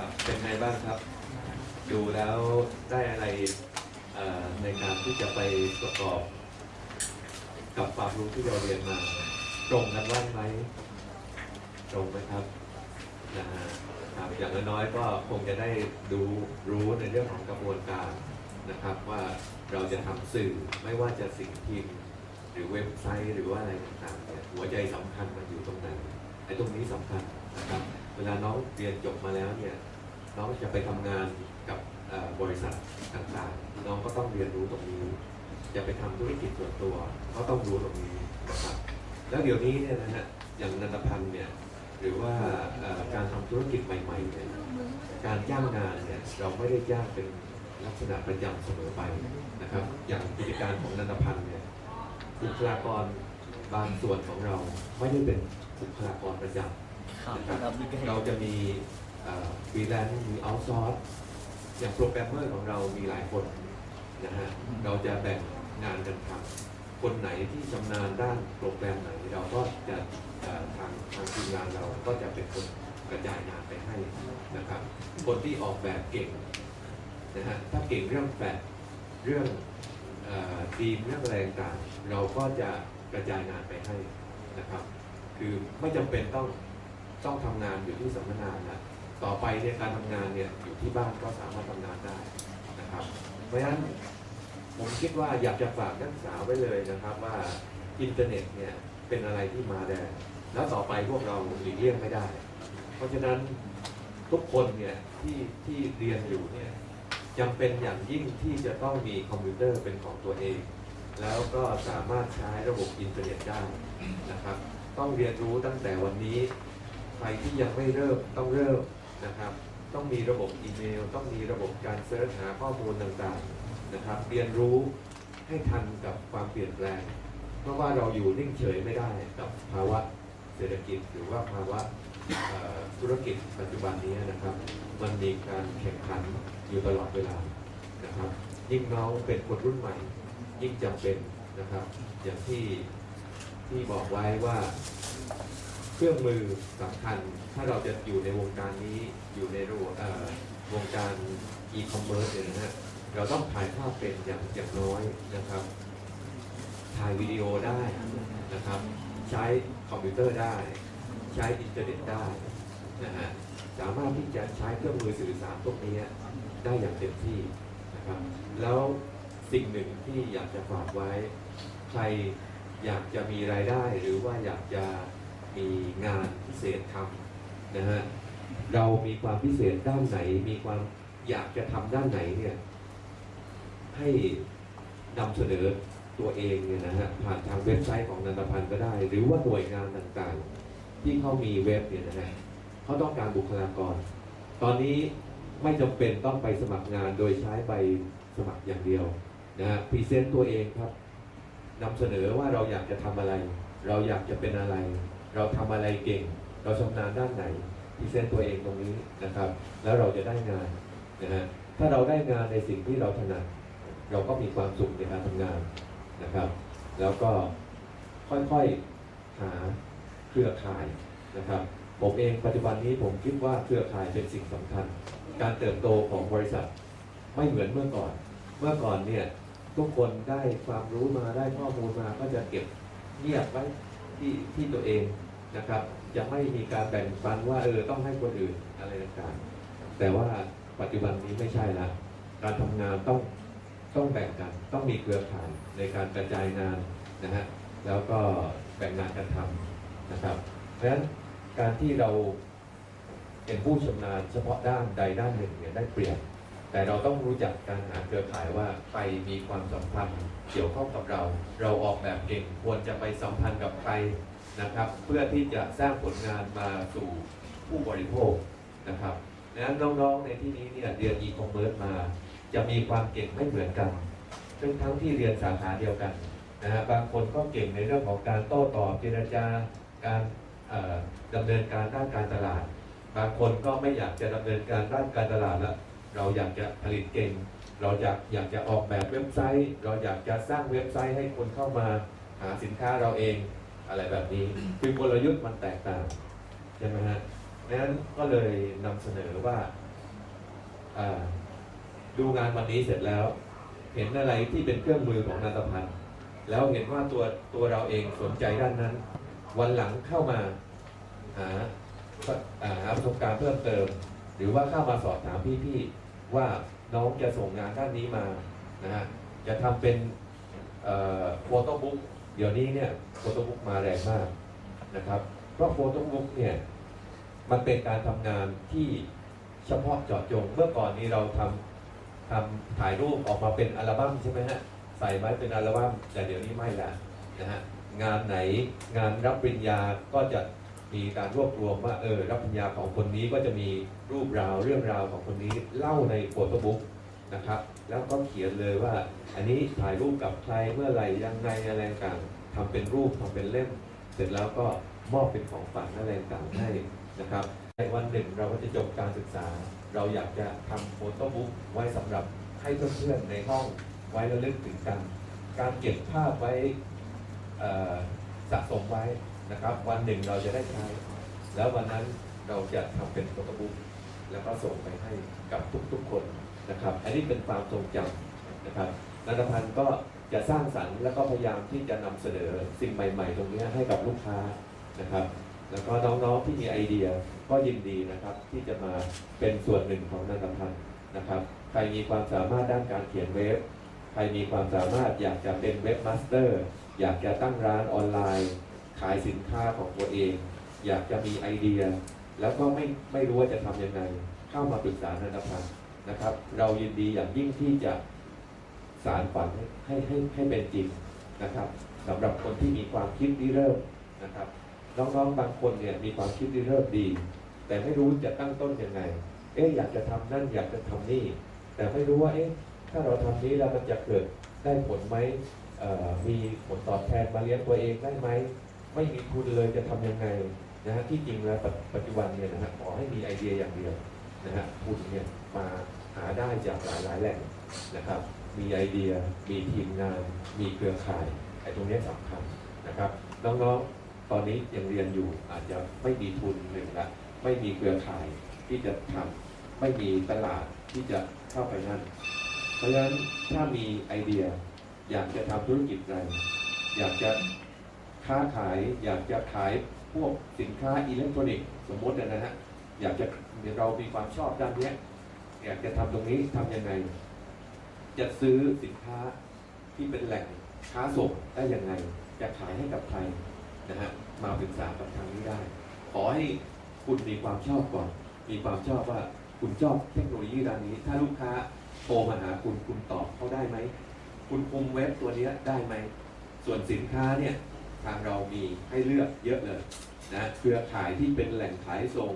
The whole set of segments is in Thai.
ครับ เป็นไงบ้างครับ ดูแล้วได้อะไรในการที่จะไปประกอบ กับความรู้ที่เราเรียนมา ตรงกันบ้างไหม ตรงไหมครับนะฮะครับอย่างน้อยๆก็คงจะได้ดูรู้ในเรื่องของกระบวนการนะครับ ว่าเราจะทำสื่อไม่ว่าจะสิ่งพิมพ์หรือเว็บไซต์หรือว่าอะไรต่างๆเนี่ยหัวใจสำคัญมันอยู่ตรงไหนไอ้ตรงนี้สำคัญนะครับ เวลาน้องเรียนจบมาแล้วเนี่ย น้องจะไปทำงานกับเอ่อบริษัทต่างๆ น้องก็ต้องเรียนรู้ตรงนี้จะไปทำธุรกิจส่วนตัวก็ต้องรู้ตรงนี้นะครับแล้วเดี๋ยวนี้เนี่ยนะฮะอย่างนันทพันธ์เนี่ยหรือว่าเอ่อการทำธุรกิจใหม่ๆเนี่ยการจ้างงานเนี่ยเราไม่ได้จ้างเป็นลักษณะประจำเสมอไปนะครับ อย่างกิจการของนันทพันธ์เนี่ยบุคลากรบางส่วนของเราไม่ได้เป็นบุคลากรประจำครับนะครับครับพี่เก้เราจะมี ฟรีแลนซ์มีเอาซอร์สอย่างโปรแกรมเมอร์ของเรามีหลายคนนะฮะเราจะแบ่งงานกันทำคนไหนที่ชำนาญด้านโปรแกรมไหน เราก็จะเอ่อทางทางทีมงานเราก็จะเป็นคนกระจายงานไปให้นะครับ คนที่ออกแบบเก่งนะฮะถ้าเก่งเรื่องแฟลชเรื่องเอ่อทีมเรื่องอะไรต่างๆเราก็จะกระจายงานไปให้นะครับ คือไม่จำเป็นต้องต้องทำงานอยู่ที่สำนักงานนะ ต่อไปเนี่ยการทำงานเนี่ยอยู่ที่บ้านก็สามารถทำงานได้นะครับ เพราะฉะนั้นผมคิดว่าอยากจะฝากนักศึกษาไว้เลยนะครับว่าอินเทอร์เน็ตเนี่ยเป็นอะไรที่มาแรงแล้วต่อไปพวกเราหลีกเลี่ยงไม่ได้ เพราะฉะนั้นทุกคนเนี่ยที่ที่เรียนอยู่เนี่ยจำเป็นอย่างยิ่งที่จะต้องมีคอมพิวเตอร์เป็นของตัวเอง แล้วก็สามารถใช้ระบบอินเทอร์เน็ตได้นะครับ ต้องเรียนรู้ตั้งแต่วันนี้ ใครที่ยังไม่เริ่มต้องเริ่ม นะครับต้องมีระบบอีเมล ต้องมีระบบการเสิร์ชหาข้อมูลต่างๆนะครับ เรียนรู้ให้ทันกับความเปลี่ยนแปลง เพราะว่าเราอยู่นิ่งเฉยไม่ได้กับภาวะเศรษฐกิจหรือว่าภาวะธุรกิจปัจจุบันนี้นะครับ มันมีการแข่งขันอยู่ตลอดเวลานะครับ ยิ่งน้องเป็นคนรุ่นใหม่ ยิ่งจำเป็นนะครับ อย่างที่ที่บอกไว้ว่า เครื่องมือสำคัญ ถ้าเราจะอยู่ในวงการนี้อยู่ในระบบเอ่อวงการอีคอมเมิร์ซเนี่ยนะฮะเราต้องถ่ายภาพเป็นอย่างอย่างน้อยนะครับ ถ่ายวิดีโอได้นะครับ ใช้คอมพิวเตอร์ได้ ใช้อินเทอร์เน็ตได้นะฮะสามารถที่จะใช้เครื่องมือสื่อสารพวกนี้ได้อย่างเต็มที่นะครับ แล้วสิ่งหนึ่งที่อยากจะฝากไว้ ใครอยากจะมีรายได้หรือว่าอยากจะ มีงานพิเศษทำนะฮะเรามีความพิเศษด้านไหน มีความอยากจะทำด้านไหนเนี่ย ให้นำเสนอตัวเองเนี่ยนะฮะผ่านทางเว็บไซต์ของนันทพันธ์ก็ได้ หรือว่าหน่วยงานต่างๆ ที่เขามีเว็บเนี่ยนะฮะเขาต้องการบุคลากร ตอนนี้ไม่จำเป็นต้องไปสมัครงานโดยใช้ใบสมัครอย่างเดียวนะฮะพรีเซนต์ตัวเองครับนำเสนอว่าเราอยากจะทำอะไร เราอยากจะเป็นอะไร เราทำอะไรเก่ง เราชำนาญด้านไหนพรีเซนต์ตัวเองตรงนี้นะครับ แล้วเราจะได้งานนะฮะถ้าเราได้งานในสิ่งที่เราถนัด เราก็มีความสุขในการทำงานนะครับ แล้วก็ค่อยๆหาเครือข่ายนะครับ ผมเองปัจจุบันนี้ผมคิดว่าเครือข่ายเป็นสิ่งสำคัญ การเติบโตของบริษัทไม่เหมือนเมื่อก่อน เมื่อก่อนเนี่ยทุกคนได้ความรู้มาได้ข้อมูลมาก็จะเก็บเงียบไว้ ที่ที่ตัวเองนะครับจะไม่มีการแบ่งปันว่าเออต้องให้คนอื่นอะไรต่างๆแต่ว่าปัจจุบันนี้ไม่ใช่ละการทำงานต้องต้องแบ่งกันต้องมีเครือข่ายในการกระจายงานนะฮะแล้วก็แบ่งงานกันทำนะครับ เพราะฉะนั้นการที่เราเป็นผู้ชำนาญเฉพาะด้านใดด้านหนึ่งเนี่ยได้เปรียบ แต่เราต้องรู้จักการหาเครือข่ายว่าใครมีความสัมพันธ์เกี่ยวข้องกับเรา เราออกแบบเก่งควรจะไปสัมพันธ์กับใครนะครับ เพื่อที่จะสร้างผลงานมาสู่ผู้บริโภคนะครับดังนั้นน้องๆในที่นี้เนี่ยเรียน e-commerce มา จะมีความเก่งไม่เหมือนกันซึ่งทั้งที่เรียนสาขาเดียวกันนะฮะบางคนก็เก่งในเรื่องของการโต้ตอบเจรจาการเอ่อดำเนินการด้านการตลาด บางคนก็ไม่อยากจะดำเนินการด้านการตลาดละ เราอยากจะผลิตเก่ง เราอยากอยากจะออกแบบเว็บไซต์ เราอยากจะสร้างเว็บไซต์ให้คนเข้ามาหาสินค้าเราเองอะไรแบบนี้ คือกลยุทธ์มันแตกต่างใช่ไหมฮะดังนั้นก็เลยนำเสนอว่าดูงานวันนี้เสร็จแล้ว เห็นอะไรที่เป็นเครื่องมือของนาตพันธ์แล้วเห็นว่าตัวตัวเราเองสนใจด้านนั้น วันหลังเข้ามาหาอ่าหาประสบการณ์เพิ่มเติม หรือว่าเข้ามาสอบถามพี่ๆ ว่าน้องจะส่งงานด้านนี้มานะฮะจะทำเป็นโฟโต้บุ๊กเดี๋ยวนี้เนี่ยโฟโต้บุ๊กมาแรงมากนะครับเพราะโฟโต้บุ๊กเนี่ยมันเป็นการทำงานที่เฉพาะเจาะจง เมื่อก่อนนี้เราทำทำถ่ายรูปออกมาเป็นอัลบั้มใช่ไหมฮะใส่ไว้เป็นอัลบั้มแต่เดี๋ยวนี้ไม่ละนะฮะงานไหนงานรับปริญญาก็จะ มีการรวบรวมว่าเออรับปริญญาของคนนี้ก็จะมีรูปราวเรื่องราวของคนนี้เล่าในโฟโต้บุ๊กนะครับแล้วก็เขียนเลยว่า อันนี้ถ่ายรูปกับใครเมื่อไหร่ยังไงอะไรต่างทำเป็นรูปทำเป็นเล่ม เสร็จแล้วก็มอบเป็นของฝากอะไรต่างให้นะครับในวันหนึ่งเราก็จะจบการศึกษา เราอยากจะทำโฟโต้บุ๊กไว้สำหรับให้เพื่อนๆในห้องไว้ระลึกถึงกัน การเก็บภาพไว้สะสมไว้ นะครับ วันหนึ่งเราจะได้ใช้ แล้ววันนั้นเราจะทำเป็นโฟโต้บุ๊กแล้วก็ส่งไปให้กับทุกๆคนนะครับ อันนี้เป็นความทรงจำนะครับนันทพันธ์ก็จะสร้างสรรค์แล้วก็พยายามที่จะนำเสนอสิ่งใหม่ ๆ ตรงนี้ให้กับลูกค้านะครับ แล้วก็น้องๆที่มีไอเดียก็ยินดีนะครับ ที่จะมาเป็นส่วนหนึ่งของนันทพันธ์นะครับ ใครมีความสามารถด้านการเขียนเว็บ ใครมีความสามารถอยากจะเป็นเว็บมาสเตอร์ อยากจะตั้งร้านออนไลน์ ขายสินค้าของตัวเอง อยากจะมีไอเดีย แล้วก็ไม่ไม่รู้ว่าจะทำยังไง เข้ามาปรึกษานันทพันธ์นะครับ เรายินดีอย่างยิ่งที่จะสารฝันให้ให้ให้เป็นจริงนะครับสำหรับคนที่มีความคิดริเริ่มนะครับน้องๆบางคนเนี่ยมีความคิดริเริ่มดี แต่ไม่รู้จะตั้งต้นยังไง เอ๊ะอยากจะทำนั่นอยากจะทำนี่ แต่ไม่รู้ว่าเอ๊ะถ้าเราทำนี้แล้วมันจะเกิดได้ผลไหมมีผลตอบแทนมาเลี้ยงตัวเองได้ไหม ไม่มีทุนเลยจะทำยังไงนะฮะที่จริงแล้วปัจปัจจุบันเนี่ยนะฮะขอให้มีไอเดียอย่างเดียวนะฮะทุนเนี่ยมาหาได้จากหลายหลายแหล่งนะครับ มีไอเดียมีทีมงาน มีเครือข่ายไอ้ตรงเนี้ยสำคัญนะครับน้องๆตอนนี้ยังเรียนอยู่อาจจะไม่มีทุนหนึ่งละไม่มีเครือข่ายที่จะทำไม่มีตลาดที่จะเข้าไปนั่น เพราะฉะนั้นถ้ามีไอเดีย อยากจะทำธุรกิจอะไรอยากจะ ค้าขายอยากจะขายพวกสินค้าอิเล็กทรอนิกส์สมมตินะฮะอยากจะเรามีความชอบด้านนี้อยากจะทำตรงนี้ทำยังไง จะซื้อสินค้าที่เป็นแหล่งค้าส่งได้ยังไง จะขายให้กับใครนะฮะมาปรึกษากับทางนี้ได้ ขอให้คุณมีความชอบก่อน มีความชอบว่าคุณชอบเทคโนโลยีด้านนี้ ถ้าลูกค้าโทรมาหาคุณคุณตอบเขาได้ไหม คุณคุมเว็บตัวนี้ได้ไหม ส่วนสินค้าเนี่ย ทางเรามีให้เลือกเยอะเลยนะเครือข่ายที่เป็นแหล่งขายส่ง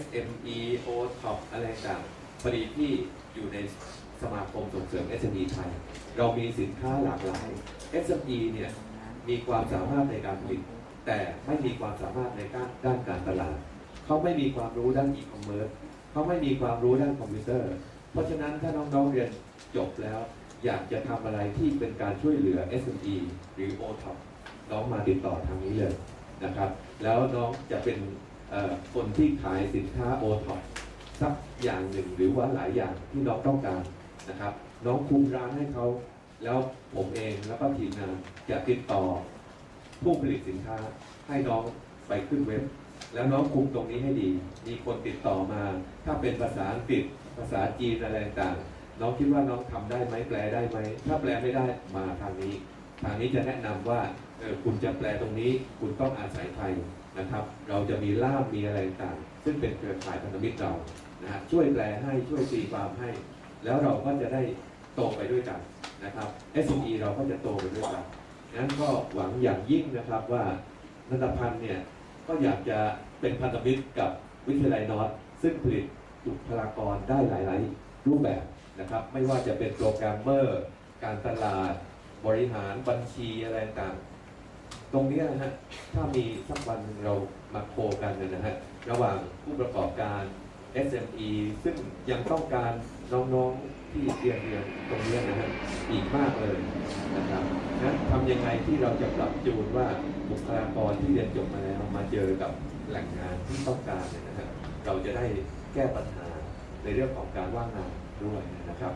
SME O Top อะไรต่างพอดีที่อยู่ในสมาคมส่งเสริม SME ไทย เรามีสินค้าหลากหลาย SME เนี่ยมีความสามารถในการผลิต แต่ไม่มีความสามารถในการด้านการตลาด เขาไม่มีความรู้ด้านอีคอมเมิร์ซเขาไม่มีความรู้ด้านคอมพิวเตอร์ เพราะฉะนั้นถ้าน้องๆเรียนจบแล้ว อยากจะทำอะไรที่เป็นการช่วยเหลือ SME หรือ OTOP น้องมาติดต่อทางนี้เลยนะครับ แล้วน้องจะเป็นคนที่ขายสินค้า OTOP สักอย่างหนึ่งหรือว่าหลายอย่างที่น้องต้องการนะครับ น้องคุมร้านให้เขา แล้วผมเองแล้วก็ทีมงานจะติดต่อผู้ผลิตสินค้าให้น้องไปขึ้นเว็บ แล้วน้องคุมตรงนี้ให้ดี มีคนติดต่อมา ถ้าเป็นภาษาอังกฤษภาษาจีนอะไรต่างน้องคิดว่าน้องทำได้ไหมแปลได้ไหม ถ้าแปลไม่ได้มาทางนี้ ทางนี้จะแนะนำว่าคุณจะแปลตรงนี้คุณต้องอาศัยไทยนะครับ เราจะมีล่ามมีอะไรต่างซึ่งเป็นเครือข่ายพันธมิตรเรานะฮะช่วยแปลให้ช่วยตีความให้ แล้วเราก็จะได้โตไปด้วยกันนะครับ SME เราก็จะโตไปด้วยกันงั้นก็หวังอย่างยิ่งนะครับว่านันทพันธ์เนี่ยก็อยากจะเป็นพันธมิตรกับวิทยาลัยนอตซึ่งผลิตบุคลากรได้หลาย ๆ รูปแบบนะครับ ไม่ว่าจะเป็นโปรแกรมเมอร์ การตลาด บริหารบัญชีอะไรต่างตรงนี้นะฮะถ้ามีสักวันหนึ่งเรามาโคกันนะฮะระหว่างผู้ประกอบการ SME ซึ่งยังต้องการน้องๆที่เรียนเรียนตรงนี้นะฮะอีกมากเลยนะครับนั้นทำยังไงที่เราจะปรับจูนว่าบุคลากรที่เรียนจบมาแล้วมาเจอกับแหล่งงานที่ต้องการเนี่ยนะฮะเราจะได้แก้ปัญหาในเรื่องของการว่างงานด้วยนะครับ